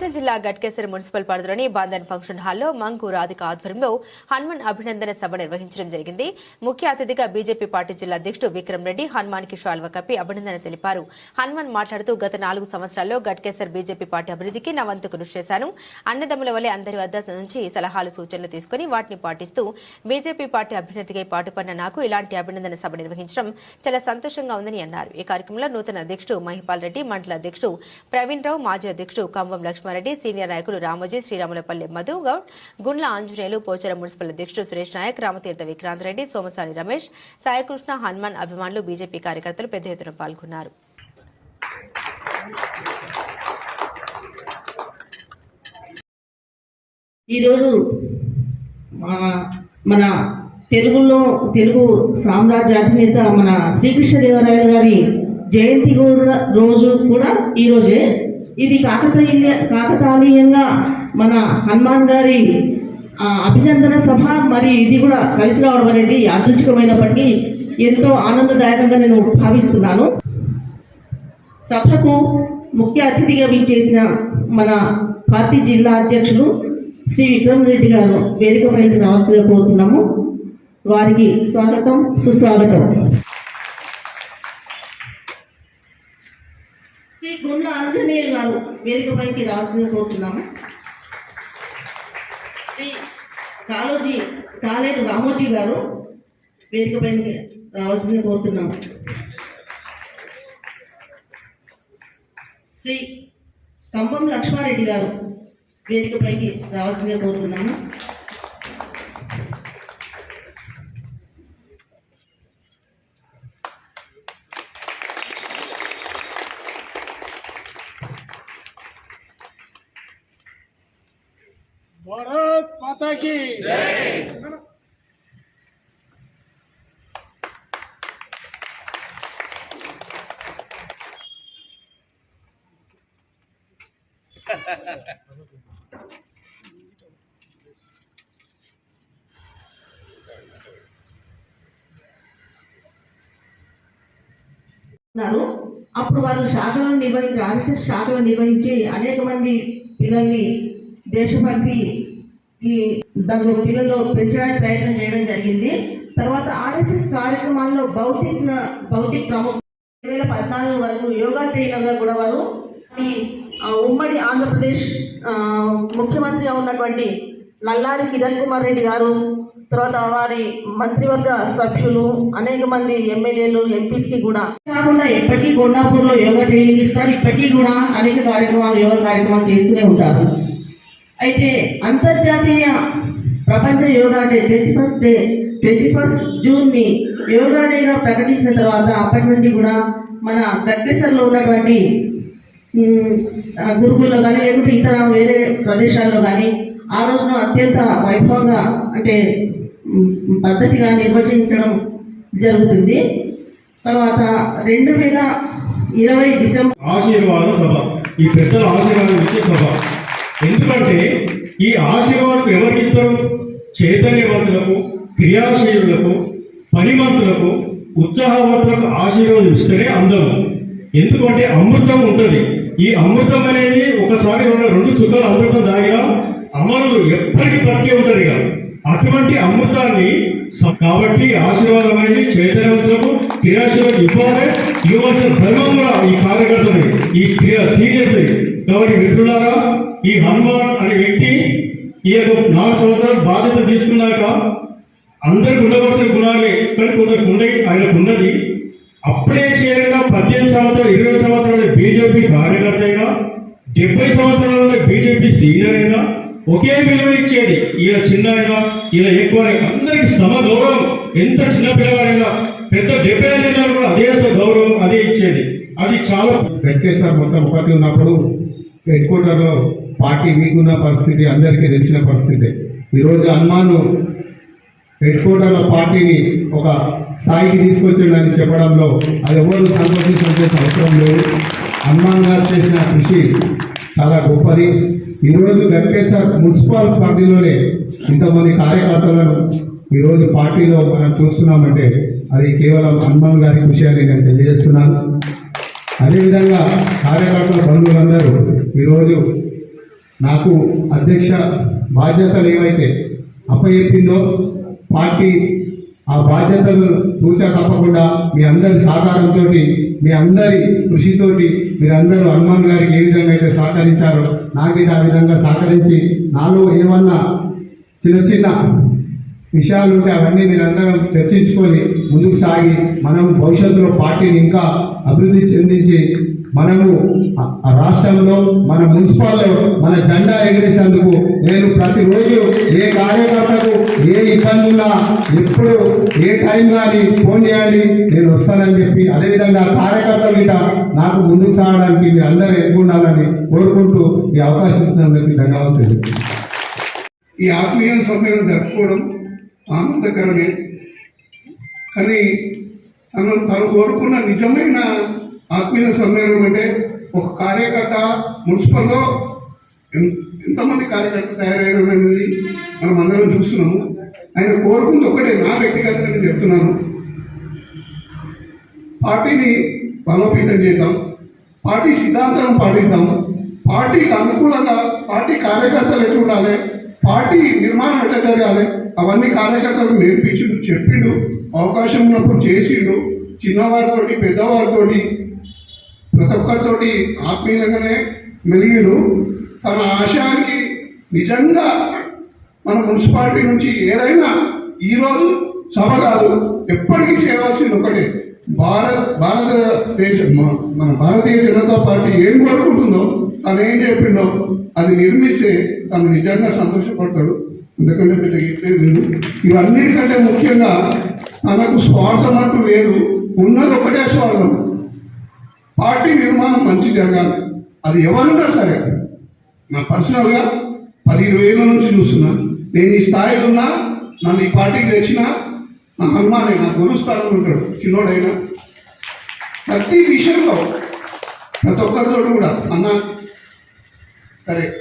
మేడ్చల్ జిల్లా గట్కేశ్వర మున్సిపల్ పరిధిలోని బాందన్ ఫంక్షన్ హాల్లో మంగు రాధిక ఆధ్వర్యంలో హనుమాన్ అభినందన సభ నిర్వహించడం జరిగింది. ముఖ్య అతిథిగా బీజేపీ పార్టీ జిల్లా అధ్యక్షుడు విక్రమ్ రెడ్డి హనుమాన్ కిషాల్వ కప్పి అభినందన తెలిపారు. హనుమాన్ మాట్లాడుతూ గత నాలుగు సంవత్సరాల్లో గట్కేశ్వర్ బీజేపీ పార్టీ అభివృద్ధికి నా వంతు కృషి చేశాను. అన్నదమ్ముల వల్లే అందరి వద్ద నుంచి సలహాలు సూచనలు తీసుకుని వాటిని పాటిస్తూ బీజేపీ పార్టీ అభ్యున్నతికై పాటుపడిన నాకు ఇలాంటి అభినందన సభ నిర్వహించడం చాలా సంతోషంగా ఉందని అన్నారు. ఈ కార్యక్రమంలో నూతన అధ్యక్షుడు మహిపాల్ రెడ్డి మండల అధ్యక్షుడు ప్రవీణ్ రావు మాజీ అధ్యక్షుడు కంబం లక్ష్మారెడ్డి సీనియర్ నాయకులు రామోజీ శ్రీరాములపల్లి మధు గౌడ్ గుండ్ల ఆంజనేయులు పోచారం మున్సిపల్ అధ్యక్షుడు సురేష్ నాయక్ రామతీర్థ విక్రాంత్ రెడ్డి సోమసాని రమేష్ సాయకృష్ణ హనుమాన్ అభిమానులు బీజేపీ కార్యకర్తలు పెద్ద ఎత్తున పాల్గొన్నారు. ఈరోజు మన తెలుగులో తెలుగు సామ్రాజ్యాధినేత మన శ్రీకృష్ణదేవరాయలు గారి జయంతి కూడా రోజు కూడా ఈరోజే ఇది కాకతీయ కాకతాళీయంగా మన హనుమాన్ గారి అభినందన సభ. మరి ఇది కూడా కలిసి రావడం అనేది యాదృచ్ఛికమైనప్పటికీ ఎంతో ఆనందదాయకంగా నేను భావిస్తున్నాను. సభకు ముఖ్య అతిథిగా విచ్చేసిన మన పార్టీ జిల్లా అధ్యక్షులు శ్రీ విక్రమ్ రెడ్డి గారు వేదిక పైకి రావాల్సిగా కోరుతున్నాము. వారికి స్వాగతం సుస్వాగతం. శ్రీ గుండ్ల ఆంజనేయ గారు వేదికపైకి కోరుతున్నాము. శ్రీ కాలోజీ కాలేరు రామోజీ గారు వేదికపైకి పైకి కోరుతున్నాము. శ్రీ కంబం లక్ష్మారెడ్డి గారు వేదికపైకి రావాల్సిందిగా కోరుతున్నాము. భారత్ మాతాకి. అప్పుడు వాళ్ళు శాఖలను నిర్వహించి ఆర్ఎస్ఎస్ శాఖలను నిర్వహించి అనేక మంది పిల్లల్ని దేశభక్తి ఈ దానిలో పిల్లల్లో పెంచడానికి ప్రయత్నం చేయడం జరిగింది. తర్వాత ఆర్ఎస్ఎస్ కార్యక్రమాల్లో భౌతిక భౌతిక ప్రముఖ రెండు వేల పద్నాలుగు వరకు యోగా ట్రైనర్గా కూడా వారు ఈ ఉమ్మడి ఆంధ్రప్రదేశ్ ముఖ్యమంత్రిగా ఉన్నటువంటి నల్లారి కిరణ్ కుమార్ రెడ్డి గారు తర్వాత వారి మంత్రివర్గ సభ్యులు అనేక మంది ఎమ్మెల్యేలు ఎంపీస్కి కూడా. కాకుండా ఎప్పటికీ కొండాపూర్లో యోగా ట్రైనింగ్ ఇస్తారు. ఇప్పటికీ కూడా అనేక కార్యక్రమాలు యోగా కార్యక్రమాలు చేస్తూనే ఉంటారు. అయితే అంతర్జాతీయ ప్రపంచ yoga day twenty first day twenty first జూన్ని yoga డేగా ప్రకటించిన తర్వాత అప్పటి నుండి కూడా మన గట్కేసర్లో ఉన్నటువంటి గురుకుల్లో కానీ లేకుంటే ఇతర వేరే ప్రదేశాల్లో కానీ ఆ రోజున అత్యంత వైభవంగా అంటే పద్ధతిగా నిర్వచించడం జరుగుతుంది. తర్వాత రెండు వేల ఇరవై డిసెంబర్ ఆశీర్వాద సభ. ఈ పెద్దల ఆశీర్వాదం ఇచ్చే సభ. ఎందుకంటే ఈ ఆశీర్వాదం ఎవరికి ఇస్తారు? చైతన్యవంతులకు క్రియాశీలులకు పనిమంతులకు ఉత్సాహవంతులకు ఆశీర్వాదం ఇస్తేనే అందం ఎందుకంటే అమృతం ఉంటుంది. ఈ అమృతం అనేది ఒకసారి రెండు చుక్కలు అమృతం దాగినా అమరులు ఎప్పటికీ తక్కే ఉంటుంది ఇక. అటువంటి అమృతాన్ని కాబట్టి ఆశీర్వాదం అనేది చైతన్యవంతులకు క్రియాశీలకు ఇవ్వాలి. ఇవ్వాల్సిన ధర్మం కూడా ఈ కార్యకర్తలు ఈ క్రియ సీరియస్ కాబట్టి మిత్రులారా ఈ హనుమాన్ అనే వ్యక్తి ఈ యొక్క నాలుగు సంవత్సరాలు బాధ్యత తీసుకున్నాక అందరికి ఉండవలసిన గుణాలే కానీ కొందరికి ఉండయి ఆయనకు ఉన్నది. అప్పుడే చేరిన పద్దెనిమిది సంవత్సరాలు ఇరవై సంవత్సరాలు బీజేపీ కార్యకర్త అయినా డెబ్బై సంవత్సరాలలో బీజేపీ సీనియర్ అయినా ఒకే విలువ ఇచ్చేది ఈయన చిన్న అయినా ఈయన ఎక్కువ అయినా. అందరికి సమ గౌరవం. ఎంత చిన్న పిల్లవాడైనా పెద్ద డెబ్బై ఐదు కూడా అదే స గౌరవం అదే ఇచ్చేది. అది చాలా వెంకటేశ్వర మొత్తం ఒకటి ఉన్నప్పుడు హెడ్ క్వార్టర్లో పార్టీ వీకున్న పరిస్థితి అందరికీ తెలిసిన పరిస్థితి. ఈరోజు హనుమాను హెడ్ క్వార్టర్లో పార్టీని ఒక స్థాయికి తీసుకొచ్చిండని చెప్పడంలో అది ఎవరు సంతోషించాల్సిన అవసరం లేదు. హనుమాన్ గారు చేసిన కృషి చాలా గొప్పది. ఈరోజు వెంకటేశ్వర మున్సిపల్ పరిధిలోనే ఇంతమంది కార్యకర్తలను ఈరోజు పార్టీలో మనం చూస్తున్నామంటే అది కేవలం హనుమాన్ గారి కృషి అని నేను తెలియజేస్తున్నాను. అదేవిధంగా కార్యకర్త బంధువులందరూ ఈరోజు నాకు అధ్యక్ష బాధ్యతలు ఏవైతే అప్పచెప్పిందో పార్టీ ఆ బాధ్యతలు తూచా తప్పకుండా మీ అందరి సహకారంతో మీ అందరి కృషితోటి మీరందరూ హనుమాన్ గారికి ఏ విధంగా అయితే సహకరించారో నాకు ఆ విధంగా సహకరించి నాలో ఏమన్నా చిన్న చిన్న విషయాలు ఉంటే అవన్నీ మీరందరం చర్చించుకొని ముందుకు సాగి మనం భవిష్యత్తులో పార్టీని ఇంకా అభివృద్ధి చెందించి మనము ఆ- రాష్ట్రంలో మన మున్సిపాల్లో మన జెండా ఎగిరేసేందుకు నేను ప్రతిరోజు ఏ కార్యకర్తకు ఏ ఇబ్బంది ఉన్నా ఎప్పుడు ఏ టైం కానీ ఫోన్ చేయాలి నేను వస్తానని చెప్పి అదేవిధంగా కార్యకర్తలు గిట నాకు ముందుకు సాగడానికి మీరు అందరూ ఎన్నుకుండాలని కోరుకుంటూ ఈ అవకాశం ఇచ్చినందుకు ధన్యవాదాలు ఈ ఆత్మీయ సమ్మేళనం జరుపుకోవడం ఆనందకరమే కానీ తను తను కోరుకున్న నిజమైన ఆత్మీయ సమ్మేళనం అంటే ఒక కార్యకర్త మున్సిపల్లో ఎంతమంది కార్యకర్త తయారయ్యారనేది మనం అందరం చూస్తున్నాము. ఆయన కోరుకుంది ఒకటే నా వ్యక్తిగతంగా నేను చెప్తున్నాను. పార్టీని బలోపేతం చేద్దాం. పార్టీ సిద్ధాంతాలను పాటిద్దాం. పార్టీకి అనుకూలంగా పార్టీ కార్యకర్తలు ఎట్లా ఉండాలి పార్టీ నిర్మాణం ఎట్లా జరగాలి? అవన్నీ కార్యకర్తలకు నేర్పించిండు చెప్పిండు. అవకాశం ఉన్నప్పుడు చేసిండు. చిన్నవారితోటి పెద్దవారితోటి ప్రతి ఒక్కరితోటి ఆత్మీయంగానే మెలిగిండు. తన ఆశయానికి నిజంగా మన మున్సిపాలిటీ నుంచి ఏదైనా ఈరోజు సభ కాదు ఎప్పటికీ చేయవలసింది ఒకటే. భారత్ భారతదేశం మన భారతీయ జనతా పార్టీ ఏం కోరుకుంటుందో తను ఏం చెప్పిండో అది నిర్మిస్తే తను నిజంగా సంతోషపడతాడు. ఎందుకంటే పెద్ద లేదు. ఇవన్నిటికంటే ముఖ్యంగా తనకు స్వార్థం అంటూ లేదు. ఉన్నది ఒకటే స్వార్థం. పార్టీ నిర్మాణం మంచి జరగాలి. అది ఎవరున్నా సరే. నా పర్సనల్గా పది ఇరవై ఏళ్ళ నుంచి చూస్తున్నా. నేను ఈ స్థాయిలో ఉన్నా నన్ను ఈ పార్టీకి తెచ్చినా నా హనుమానే నా గురు స్థానంలో ఉంటాడు. చిన్నోడైనా. ప్రతి విషయంలో ప్రతి ఒక్కరితో కూడా అన్న సరే.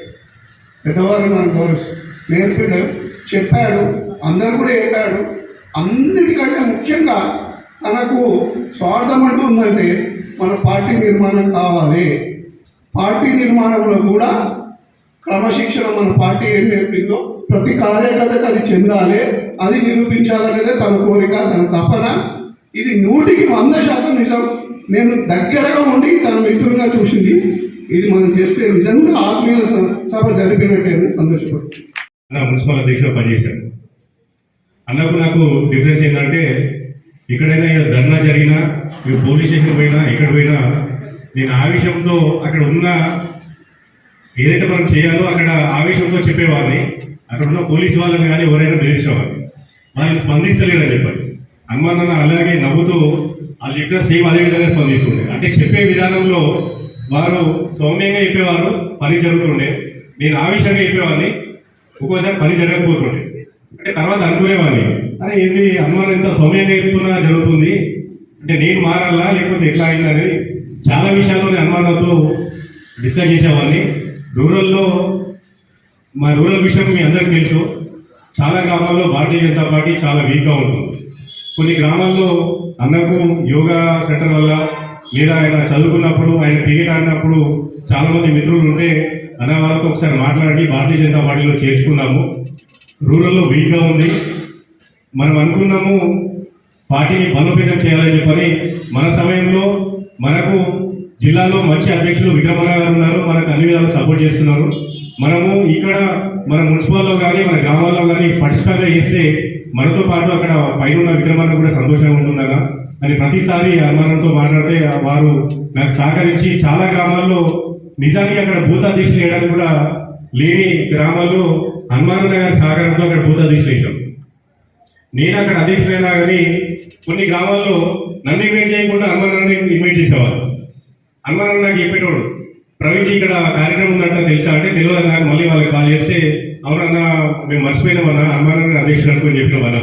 పెద్దవారు నన్ను గౌరవ నేర్పాడు చెప్పాడు అందరు కూడా చెప్పాడు అందరికంటే ముఖ్యంగా తనకు స్వార్థం అంటూ ఉందంటే మన పార్టీ నిర్మాణం కావాలి. పార్టీ నిర్మాణంలో కూడా క్రమశిక్షణ మన పార్టీ ఏం నేర్పిందో ప్రతి కార్యకర్తకు అది చెందాలి అది నిరూపించాలనేదే తన కోరిక తన తపన. ఇది నూటికి వంద శాతం నిజం. నేను దగ్గరగా ఉండి తన మిత్రులుగా చూసింది. ఇది మనం చేస్తే నిజంగా ఆత్మీయ సభ జరిపినట్టే సంతోషపడుతుంది. అన్న మున్సిపల్ అధ్యక్షుడు పనిచేశాను అన్నకు నాకు డిఫరెన్స్ ఏంటంటే ఎక్కడైనా ధర్నా జరిగినా మీరు పోలీస్ స్టేషన్ పోయినా ఎక్కడ పోయినా నేను ఆవేశంతో అక్కడ ఉన్న ఏదైతే మనం చేయాలో అక్కడ ఆవేశంతో చెప్పేవాడిని. అక్కడ ఉన్న పోలీస్ వాళ్ళని కానీ ఎవరైనా బెదిరించేవాడిని. వాళ్ళని స్పందిస్తలేరని చెప్పారు హనుమాన్ అలాగే నవ్వుతూ వాళ్ళు చెప్పిన సేమ్ అదే విధంగా స్పందిస్తుండే. అంటే చెప్పే విధానంలో వారు సౌమ్యంగా చెప్పేవారు పని జరుగుతుండే. నేను ఆవేశంగా చెప్పేవాడిని. ఒక్కోసారి పని జరగకపోతుండే. అంటే తర్వాత అనుకునేవాడిని. అరే ఏంటి హనుమాన్ ఎంత? సౌమ్యంగా చెప్తున్నా జరుగుతుంది. అంటే నేను మారాలా? లేకపోతే ఎట్లా అయిందని చాలా విషయాల్లో నేను హనుమాన్తో డిస్కస్ చేసేవాడిని. రూరల్లో మా రూరల్ విషయం మీ అందరికీ తెలుసు. చాలా గ్రామాల్లో భారతీయ జనతా పార్టీ చాలా వీక్గా ఉంటుంది. కొన్ని గ్రామాల్లో అన్నకు యోగా సెంటర్ వల్ల లేదా ఆయన చదువుకున్నప్పుడు ఆయన క్రికెట్ ఆడినప్పుడు చాలామంది మిత్రులు ఉంటే అన్న వాళ్ళతో ఒకసారి మాట్లాడి భారతీయ జనతా పార్టీలో చేర్చుకున్నాము. రూరల్లో వీక్గా ఉంది. మనం అనుకున్నాము పార్టీని బలోపేతం చేయాలని చెప్పని. మన సమయంలో మనకు జిల్లాలో మంచి అధ్యక్షులు విక్రమణ గారు ఉన్నారు. మనకు అన్ని విధాలు సపోర్ట్ చేస్తున్నారు. మనము ఇక్కడ మన మున్సిపాల్లో కానీ మన గ్రామాల్లో కానీ పటిష్టంగా చేస్తే మనతో పాటు అక్కడ పైన ఉన్న కూడా సంతోషంగా ఉంటున్నారా అని ప్రతిసారి అనుమానంతో మాట్లాడితే వారు నాకు సహకరించి చాలా గ్రామాల్లో నిజానికి అక్కడ బూత్ అధ్యక్షులు వేయడానికి కూడా లేని గ్రామాల్లో హనుమాన్ నగర్ సాగరంలో అక్కడ బూత్ దీక్ష వేసాం నేను అక్కడ అధ్యక్షుడైనా కానీ కొన్ని గ్రామాల్లో నన్ను ఇన్వైట్ చేయకుండా హనుమానాన్ని ఇన్వైట్ చేసేవాళ్ళు హనుమానాన్ని నాకు చెప్పేటోడు ప్రవీణ్ ఇక్కడ కార్యక్రమం ఉందంట తెలుసా? అంటే తెలియదు నాకు మళ్ళీ వాళ్ళకి కాల్ చేస్తే అవునన్నా మేము మర్చిపోయినామన్నా హనుమానాన్ని అధ్యక్షుడు అనుకుని చెప్పినామన్నా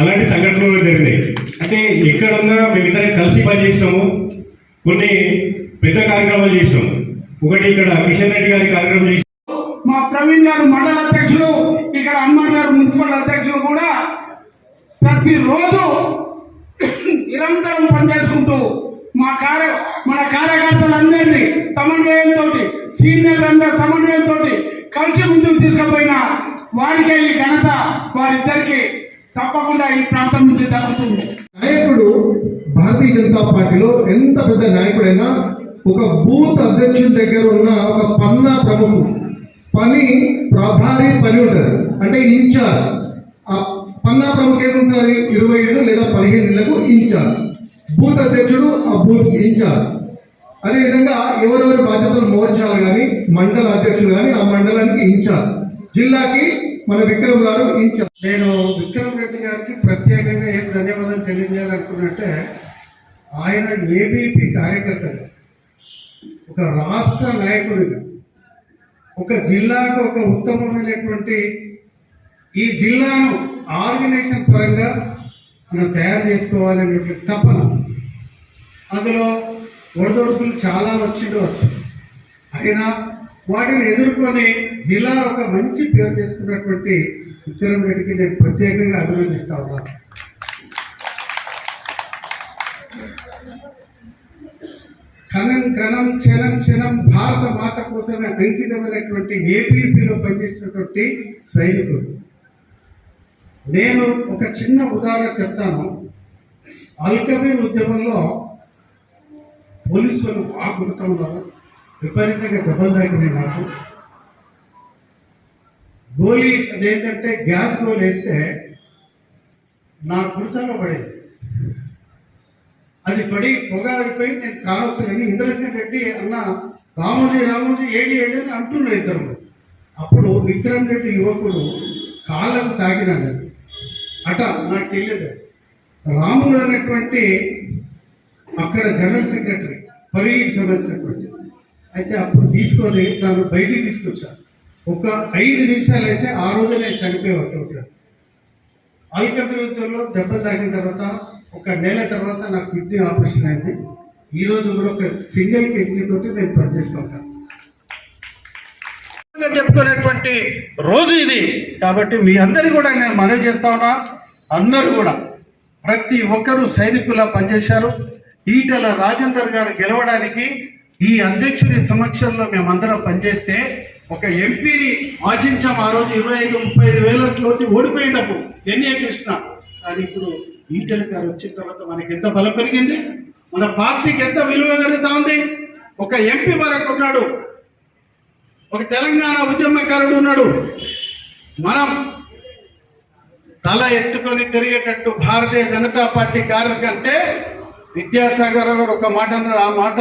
అలాంటి సంఘటనలు జరిగినాయి. అంటే ఎక్కడున్నా మేమిద్దరం కలిసి పనిచేసినాము కొన్ని పెద్ద కార్యక్రమాలు చేసినాము. ఒకటి ఇక్కడ కిషన్ రెడ్డి గారి కార్యక్రమం మా ప్రవీణ్ గారు మండల అధ్యక్షులు ఇక్కడ హనుమాన్ గారు మున్సిపల్ అధ్యక్షులు కూడా ప్రతిరోజు నిరంతరం పనిచేసుకుంటూ మా కార్య మన కార్యకర్తలందరినీ సమన్వయంతో సీనియర్లందరూ సమన్వయంతో కలిసి ముందుకు తీసుకుపోయిన వారికే ఈ ఘనత వారిద్దరికి తప్పకుండా ఈ ప్రాంతం నుంచి దక్కుతుంది నాయకుడు భారతీయ జనతా పార్టీలో ఎంత పెద్ద నాయకుడైనా ఒక బూత్ అధ్యక్షుడి దగ్గర ఉన్న ఒక పన్నా ప్రముఖుడు. పని ప్రభారీ పని ఉంటుంది అంటే ఇన్ఛార్జ్. ఆ పన్నా ప్రముఖ ఏముంటుంది ఇరవై ఏళ్ళు లేదా పదిహేను ఏళ్ళకు ఇన్ఛార్జ్. బూత్ అధ్యక్షుడు ఆ బూత్ ఇన్ఛార్జ్. అదేవిధంగా ఎవరెవరి బాధ్యతలు మోర్చాలు కానీ మండల అధ్యక్షుడు కానీ ఆ మండలానికి ఇన్ఛార్జ్. జిల్లాకి మన విక్రమ్ గారు ఇన్ఛార్జ్. నేను విక్రమ్ రెడ్డి గారికి ప్రత్యేకంగా ఏం ధన్యవాదాలు తెలియజేయాలనుకున్నట్టే ఆయన ఏబీపీ కార్యకర్తగా ఒక రాష్ట్ర నాయకుడిగా ఒక జిల్లాకు ఒక ఉత్తమమైనటువంటి ఈ జిల్లాను ఆర్గనైజేషన్ పరంగా మనం తయారు చేసుకోవాలనేటువంటి తపన. అందులో ఒడిదొడుకులు చాలా వచ్చిండవచ్చు అయినా వాటిని ఎదుర్కొని జిల్లా ఒక మంచి పేరు చేసుకున్నటువంటి ఉత్తరం రెడ్డికి నేను ప్రత్యేకంగా అభినందిస్తా ఉన్నాను. కణం కణం క్షణం క్షణం భారత మాత కోసమే అంకితమైనటువంటి ఏపీపీలో పనిచేసినటువంటి సైనికుడు. నేను ఒక చిన్న ఉదాహరణ చెప్తాను. అల్కబీర్ ఉద్యమంలో పోలీసులు బాగా గుర్తంలో విపరీతంగా దెబ్బలు తాకినాయి నాకు గోలీ అదేంటంటే గ్యాస్ గోళీ వేస్తే నా కుర్చీలో పడేది. అది పడి పొగ అయిపోయి నేను కానొస్తానని ఇంద్రసేన్ రెడ్డి అన్న రామోజీ రామోజీ ఏడి ఏడి అని అంటున్నారు ఇద్దరు. అప్పుడు విక్రమ్ రెడ్డి యువకుడు కాళ్ళకు తాగినాడు అట నాకు తెలియదు. రాములు అనేటువంటి అక్కడ జనరల్ సెక్రటరీ పరీకి సంబంధించినటువంటి అయితే అప్పుడు తీసుకొని నన్ను బయటికి తీసుకొచ్చాను ఒక ఐదు నిమిషాలు అయితే ఆ రోజు నేను చనిపోయేవాడు ఆల్కబిరుద్ధంలో దెబ్బ తాకిన తర్వాత ఒక నెల తర్వాత నాకు కిడ్నీ ఆపరేషన్ అయింది. ఈరోజు కూడా ఒక సింగిల్ కిడ్నీ తోటి నేను పనిచేసుకుంటాను చెప్పుకునేటువంటి రోజు ఇది. కాబట్టి మీ అందరి కూడా నేను మనవి చేస్తా ఉన్నా. అందరూ కూడా ప్రతి ఒక్కరూ సైనికులా పనిచేశారు. ఈటల రాజేందర్ గారు గెలవడానికి ఈ అధ్యక్షుడి సమక్షంలో మేమందరం పనిచేస్తే ఒక ఎంపీని ఆశించాం. ఆ రోజు ఇరవై ఐదు ముప్పై ఐదు వేల ఓడిపోయినప్పుడు ఎన్ఏ కృష్ణ కానీ ఇప్పుడు ఈటల గారు వచ్చిన తర్వాత మనకి ఎంత బలం పెరిగింది? మన పార్టీకి ఎంత విలువ పెరుగుతా ఉంది? ఒక ఎంపీ వరకు ఉన్నాడు. ఒక తెలంగాణ ఉద్యమకారుడు ఉన్నాడు. మనం తల ఎత్తుకొని తిరిగేటట్టు భారతీయ జనతా పార్టీ కార్యకంటే విద్యాసాగర్ గారు ఒక మాట అన్నారు. ఆ మాట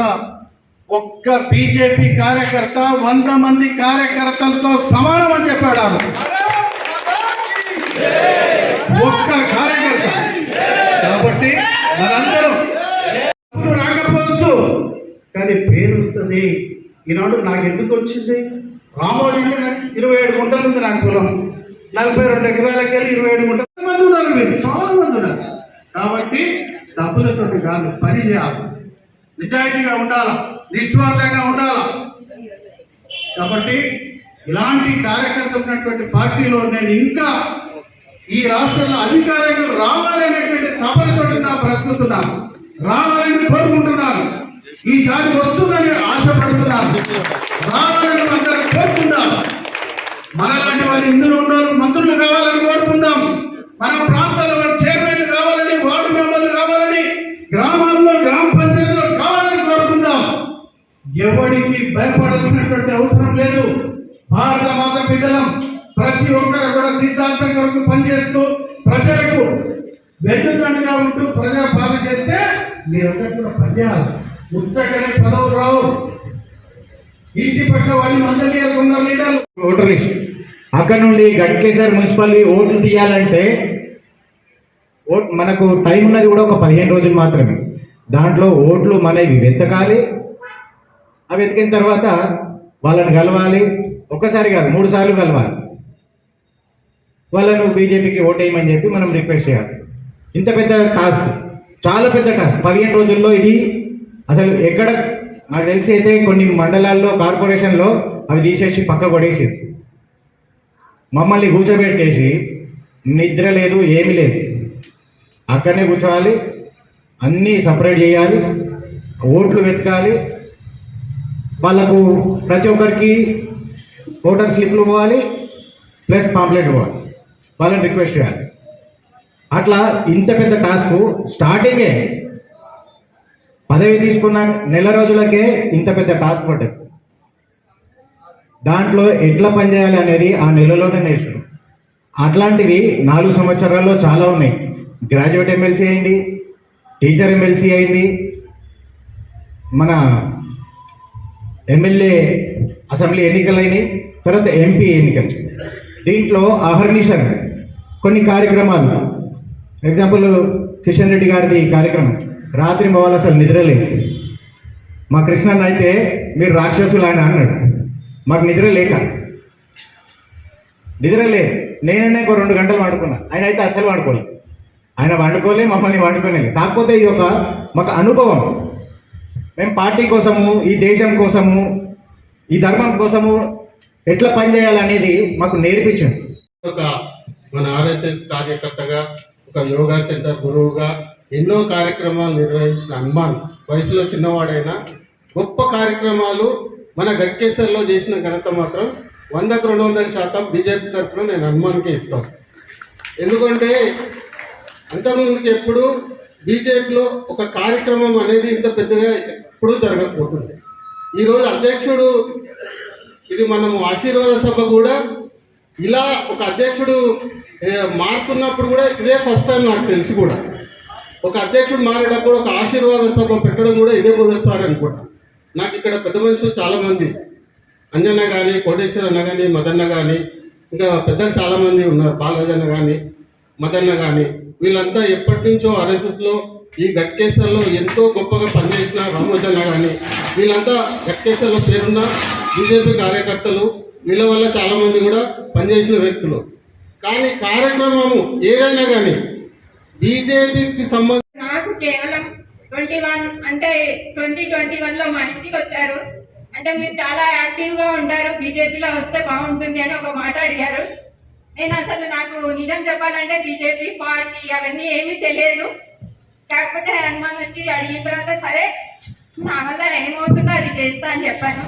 ఒక్క బీజేపీ కార్యకర్త వంద మంది కార్యకర్తలతో సమానం అని చెప్పాడు ఒక్క కార్యకర్త కాబట్టి మనందరం డబ్బులు రాకపోవచ్చు కానీ పేరు వస్తుంది ఈనాడు నాకు ఎందుకు వచ్చింది? రామోజీ ఇరవై ఏడు గుంటలు ఉంది నాకు పొలం. నలభై రెండు ఎకరాలకి వెళ్ళి ఇరవై ఏడు గుంటలు మంది ఉన్నారు మీరు చాలా మంది ఉన్నారు. కాబట్టి డబ్బులతో కాదు పని చేయాలి. నిజాయితీగా ఉండాలా? నిస్వార్థంగా ఉండాలా? కాబట్టి ఇలాంటి కార్యకర్త ఉన్నటువంటి పార్టీలో నేను ఇంకా ఈ రాష్ట్రంలో అధికారంలో రావాలనేటువంటి తపనతో నా బ్రతుకుతున్నాను. రావాలని కోరుకుంటున్నాను. ఈసారి వస్తుందని ఆశపడుతున్నాను రావాలని అందరం కోరుకుందాం. మనలాంటి వారి ఇందులో ఉన్న మంత్రులు కావాలని కోరుకుందాం. మన ప్రాంతాల్లో వారి చైర్మన్లు కావాలని వార్డు మెంబర్లు కావాలని గ్రామాల్లో గ్రామ పంచాయతీలో కావాలని కోరుకుందాం. ఎవరికి భయపడాల్సినటువంటి అవసరం లేదు. భారత మాత బిడ్డలం ప్రతి ఒక్కరు కూడా సిద్ధాంతం కొరకు పనిచేస్తూ ప్రజలకు వెన్నుదండగా ఉంటూ ప్రజల పాలన చేస్తే మీరందరూ కూడా పనిచేయాలి. ముచ్చటనే పదవులు రావు. ఇంటి పక్క వాళ్ళు మందలియాలు ఉన్నారు లీడర్లు. Voter list. అక్కడ నుండి గట్కేసర్ మున్సిపాలిటీ ఓట్లు తీయాలంటే ఓట్ మనకు టైం ఉన్నది కూడా ఒక పదిహేను రోజులు మాత్రమే. దాంట్లో ఓట్లు మనవి వెతకాలి. అవి వెతికిన తర్వాత వాళ్ళని కలవాలి. ఒక్కసారి కాదు మూడు సార్లు కలవాలి. వాళ్ళను బీజేపీకి ఓటేయమని చెప్పి మనం రిక్వెస్ట్ చేయాలి. ఇంత పెద్ద టాస్క్ చాలా పెద్ద టాస్క్. పదిహేను రోజుల్లో ఇది అసలు ఎక్కడ నాకు తెలిసి అయితే కొన్ని మండలాల్లో కార్పొరేషన్లో అవి తీసేసి పక్క కొడేసి మమ్మల్ని కూర్చోబెట్టేసి నిద్ర లేదు ఏమీ లేదు. అక్కడనే కూర్చోవాలి అన్నీ సపరేట్ చేయాలి ఓట్లు వెతకాలి. వాళ్ళకు ప్రతి ఒక్కరికి ఓటర్ స్లిప్లు పోవాలి ప్లస్ పాంప్లెట్ పోవాలి. వాళ్ళని రిక్వెస్ట్ చేయాలి. అట్లా ఇంత పెద్ద టాస్క్ స్టార్టింగే పదవి తీసుకున్న నెల రోజులకే ఇంత పెద్ద టాస్క్ పడ్డది. దాంట్లో ఎట్లా పనిచేయాలి అనేది ఆ నెలలోనే నేర్చుకున్నాం. అట్లాంటివి నాలుగు సంవత్సరాల్లో చాలా ఉన్నాయి. గ్రాడ్యుయేట్ ఎమ్మెల్సీ అయింది టీచర్ ఎమ్మెల్సీ అయింది. మన ఎమ్మెల్యే అసెంబ్లీ ఎన్నికలైనవి తర్వాత ఎంపీ ఎన్నికలు. దీంట్లో అహర్నిషన్ కొన్ని కార్యక్రమాలు. ఎగ్జాంపుల్ కిషన్ రెడ్డి గారిది ఈ కార్యక్రమం. రాత్రి మొవాలు అసలు నిద్రలేదు మా కృష్ణన్న అయితే మీరు రాక్షసులు ఆయన అన్నాడు. మాకు నిద్ర లేక. నిద్ర లేదు నేనన్నా ఒక రెండు గంటలు వండుకున్నా. ఆయన అయితే అసలు వండుకోలేదు ఆయన వండుకోలే మమ్మల్ని వండుకోలేదు. కాకపోతే ఇది ఒక మాకు అనుభవం. మేము పార్టీ కోసము ఈ దేశం కోసము ఈ ధర్మం కోసము ఎట్లా పనిచేయాలనేది మాకు నేర్పించండి ఒక మన ఆర్ఎస్ఎస్ కార్యకర్తగా ఒక యోగా సెంటర్ గురువుగా ఎన్నో కార్యక్రమాలు నిర్వహించిన హనుమాన్. వయసులో చిన్నవాడైనా గొప్ప కార్యక్రమాలు మన గట్కేశ్వర్లో చేసిన ఘనత మాత్రం వందకు రెండు వందల శాతం బీజేపీ తరఫున నేను హనుమాన్కి ఇస్తాను ఎందుకంటే అంతకుముందుకు ఎప్పుడు బీజేపీలో ఒక కార్యక్రమం అనేది ఇంత పెద్దగా ఎప్పుడూ జరగకపోతుంది. ఈరోజు అధ్యక్షుడు ఇది మనము ఆశీర్వాద సభ కూడా ఇలా ఒక అధ్యక్షుడు మారుతున్నప్పుడు కూడా ఇదే ఫస్ట్ టైం నాకు తెలిసి కూడా. ఒక అధ్యక్షుడు మారేటప్పుడు ఒక ఆశీర్వాద సభ పెట్టడం కూడా ఇదే మొదటిసారి అనుకుంటా. నాకు ఇక్కడ పెద్ద మనుషులు చాలామంది అంజన్న కానీ కోటేశ్వర అన్న కానీ మదన్న కానీ ఇంకా పెద్దలు చాలామంది ఉన్నారు బాలరాజన్న కానీ మదన్న కానీ వీళ్ళంతా ఎప్పటి నుంచో ఆర్ఎస్ఎస్లో ఈ గట్కేశ్వర్లో ఎంతో గొప్పగా పనిచేసిన రామోజన్న కానీ వీళ్ళంతా గట్కేశ్వర్లో పేరున్న బీజేపీ కార్యకర్తలు వీళ్ళ వల్ల చాలామంది కూడా పనిచేసిన వ్యక్తులు. కానీ కార్యక్రమము ఏదైనా కానీ బీజేపీకి సంబంధించి నాకు కేవలం ట్వంటీ వన్ అంటే ట్వంటీ ట్వంటీ వన్లో మా ఇంటికి వచ్చారు. అంటే మీరు చాలా యాక్టివ్గా ఉంటారు. బీజేపీలో వస్తే బాగుంటుంది అని ఒక మాట అడిగారు. నేను అసలు నాకు నిజం చెప్పాలంటే బీజేపీ పార్టీ అవన్నీ ఏమీ తెలియదు. కాకపోతే హనుమాన్ వచ్చి అడిగిన తర్వాత సరే నా వల్ల ఏమవుతుందో అది చేస్తా అని చెప్పాను.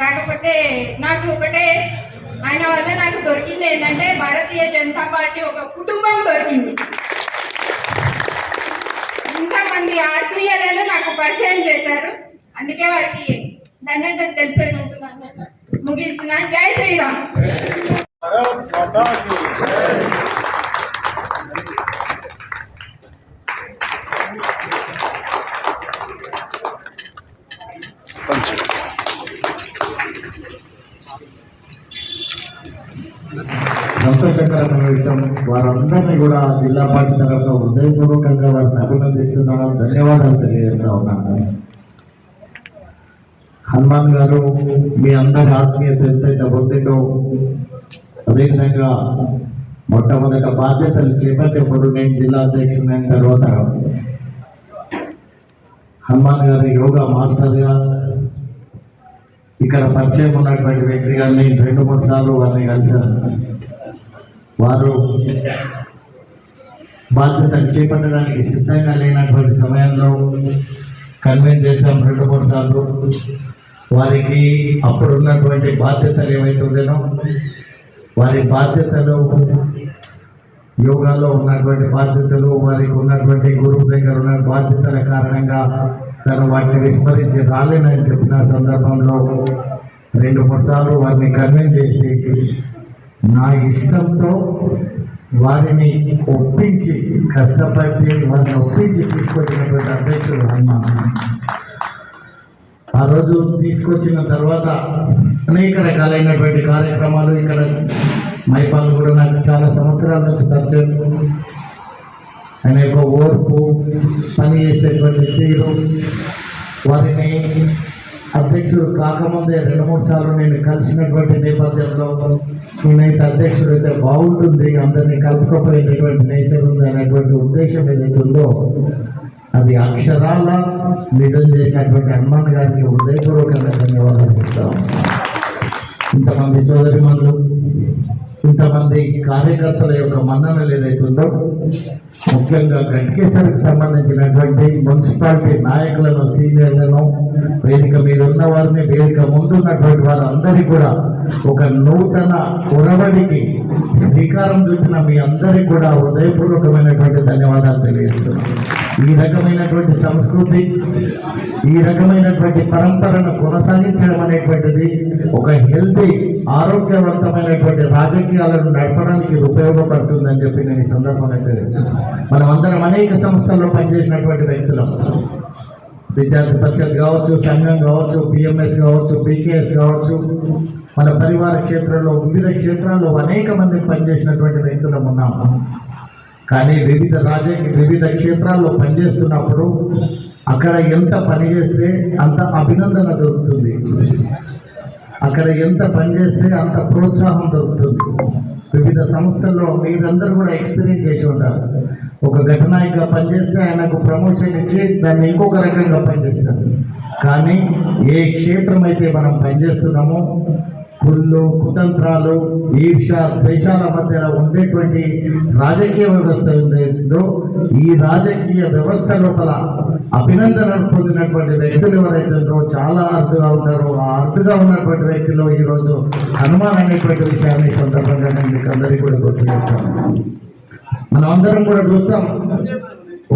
కాకపోతే నాకు ఒకటే ఆయన వల్ల నాకు దొరికింది ఏంటంటే భారతీయ జనతా పార్టీ ఒక కుటుంబం దొరికింది. ఇంతమంది ఆత్మీయులను నాకు పరిచయం చేశారు? అందుకే వారికి ధన్యతలు తెలిపేది ముగిస్తున్నాను. జై శ్రీరామ్. సంతోషకరమైన విషయం వారందరినీ కూడా జిల్లా పార్టీ తరఫున హృదయపూర్వకంగా వారిని అభినందిస్తున్నాను. ధన్యవాదాలు తెలియజేస్తా ఉన్నాను. హనుమాన్ గారు మీ అందరి ఆత్మీయత ఎంతైతే పొందిందో అదేవిధంగా మొట్టమొదట బాధ్యతలు చేపట్టేప్పుడు నేను జిల్లా అధ్యక్షుడు అయిన తర్వాత హనుమాన్ గారు యోగా మాస్టర్గా ఇక్కడ పరిచయం ఉన్నటువంటి వ్యక్తి గారిని రెండు మూడు సార్లు వారిని కలిశాను. వారు బాధ్యతను చేపట్టడానికి సిద్ధంగా లేనటువంటి సమయంలో కన్విన్స్ చేశాం రెండు మూడు సార్లు. వారికి అప్పుడు ఉన్నటువంటి బాధ్యతలు ఏవైతే ఉండేనో వారి బాధ్యతలు యోగాలో ఉన్నటువంటి బాధ్యతలు వారికి ఉన్నటువంటి గురువు దగ్గర ఉన్న బాధ్యతల కారణంగా తను వాటిని విస్మరించి రాలేనని చెప్పిన సందర్భంలో రెండు మూడు సార్లు వారిని కన్విన్స్ చేసి నా ఇష్టంతో వారిని ఒప్పించి కష్టపడి వారిని ఒప్పించి తీసుకొచ్చినటువంటి అధ్యక్షుడు హనుమాన్. ఆ రోజు తీసుకొచ్చిన తర్వాత అనేక రకాలైనటువంటి కార్యక్రమాలు ఇక్కడ మైపాలు కూడా నాకు చాలా సంవత్సరాల నుంచి పరిచయం. ఆయన యొక్క ఓర్పు పని చేసేటువంటి తీరు వారిని అధ్యక్షుడు కాకముందే రెండు మూడు సార్లు నేను కలిసినటువంటి నేపథ్యంలో నేనైతే అధ్యక్షుడు అయితే బాగుంటుంది. అందరినీ కలుపుకపోయేటటువంటి నేచర్ ఉంది అనేటువంటి ఉద్దేశం ఏదైతే ఉందో అది అక్షరాల నిజం చేసినటువంటి హనుమాన్ గారికి హృదయపూర్వకంగా ధన్యవాదాలు ఇస్తాం ఇంతమంది సోదరిమణులు ఇంతమంది కార్యకర్తల యొక్క మన్ననలు ఉందో ముఖ్యంగా గట్కేసరికి సంబంధించినటువంటి మున్సిపాలిటీ నాయకులను సీనియర్లను వేదిక మీద ఉన్న వారిని వేదిక ముందు ఉన్నటువంటి వారందరికీ కూడా ఒక నూతన ఉరవడికి శ్రీకారం చుట్టిన మీ అందరికీ కూడా హృదయపూర్వకమైనటువంటి ధన్యవాదాలు తెలియజేస్తున్నాను. ఈ రకమైనటువంటి సంస్కృతి ఈ రకమైనటువంటి పరంపరను కొనసాగించడం అనేటువంటిది ఒక హెల్తీ ఆరోగ్యవంతమైనటువంటి రాజకీయాలను నడపడానికి ఉపయోగపడుతుందని చెప్పి నేను ఈ సందర్భంగా తెలియజేస్తున్నాను. మనం అందరం అనేక సంస్థల్లో పనిచేసినటువంటి వ్యక్తులం. విద్యార్థి పరిషత్ కావచ్చు సంఘం కావచ్చు పిఎంఎస్ కావచ్చు పీకేఎస్ కావచ్చు మన పరివార క్షేత్రంలో వివిధ క్షేత్రాల్లో అనేక మంది పనిచేసినటువంటి వ్యక్తులం ఉన్నాము కానీ వివిధ రాజకీయ వివిధ క్షేత్రాల్లో పనిచేస్తున్నప్పుడు అక్కడ ఎంత పని చేస్తే అంత అభినందన దొరుకుతుంది. అక్కడ ఎంత పని చేస్తే అంత ప్రోత్సాహం దొరుకుతుంది. వివిధ సంస్థల్లో మీరందరూ కూడా ఎక్స్పీరియన్స్ చేసి ఉంటారు. ఒక ఘటనాయిగా పనిచేస్తే ఆయనకు ప్రమోషన్ ఇచ్చి దాన్ని ఇంకొక రకంగా పనిచేస్తారు. కానీ ఏ క్షేత్రం అయితే మనం పనిచేస్తున్నామో కుళ్ళు కుతంత్రాలు ఈర్ష ద్వేషాల మధ్యన ఉండేటువంటి రాజకీయ వ్యవస్థ ఉందో ఈ రాజకీయ వ్యవస్థ లోపల అభినందనలు పొందినటువంటి వ్యక్తులు ఎవరైతే చాలా అర్థగా ఉంటారో. ఆ అర్థగా ఉన్నటువంటి వ్యక్తిలో ఈరోజు హనుమాన్ అనేటువంటి విషయాన్ని సందర్భంగా నేను మీకు అందరికీ కూడా గుర్తు చేస్తాను. మనం అందరం కూడా చూస్తాం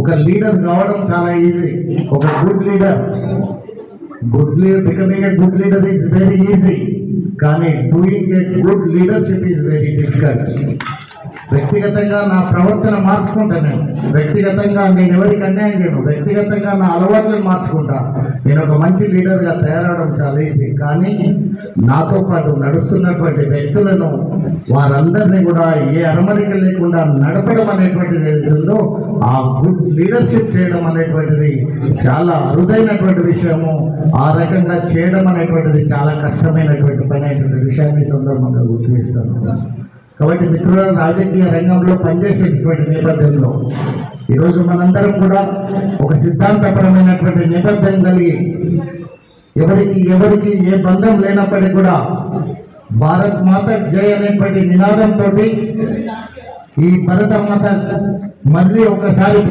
ఒక లీడర్ కావడం చాలా ఈజీ. ఒక good leader. Good leader becoming good leader is very easy. కానీ doing a good leadership is very difficult వ్యక్తిగతంగా నా ప్రవర్తన మార్చుకుంటా నేను. వ్యక్తిగతంగా నేను ఎవరికి అన్యాయం చేయను. వ్యక్తిగతంగా నా అలవాట్లను మార్చుకుంటా. నేను ఒక మంచి లీడర్గా తయారవడం చాలా ఈజీ కానీ నాతో పాటు నడుస్తున్నటువంటి వ్యక్తులను వారందరినీ కూడా ఏ అరమరిక లేకుండా నడపడం అనేటువంటిది ఏదో ఉందో ఆ గుడ్ లీడర్షిప్ చేయడం అనేటువంటిది చాలా అరుదైనటువంటి విషయము. ఆ రకంగా చేయడం అనేటువంటిది చాలా కష్టమైనటువంటి పని అయినటువంటి విషయాన్ని సందర్భంగా గుర్తు చేస్తాను. కాబట్టి మిత్రుల రాజకీయ రంగంలో పనిచేసేటువంటి నేపథ్యంలో ఈరోజు మనందరం కూడా ఒక సిద్ధాంతపరమైనటువంటి నేపథ్యం కలిగి ఎవరికి ఎవరికి ఏ బంధం లేనప్పటికీ కూడా భారత్ మాత జయ అనేటువంటి నినాదంతో ఈ భరత మాత మళ్ళీ ఒకసారి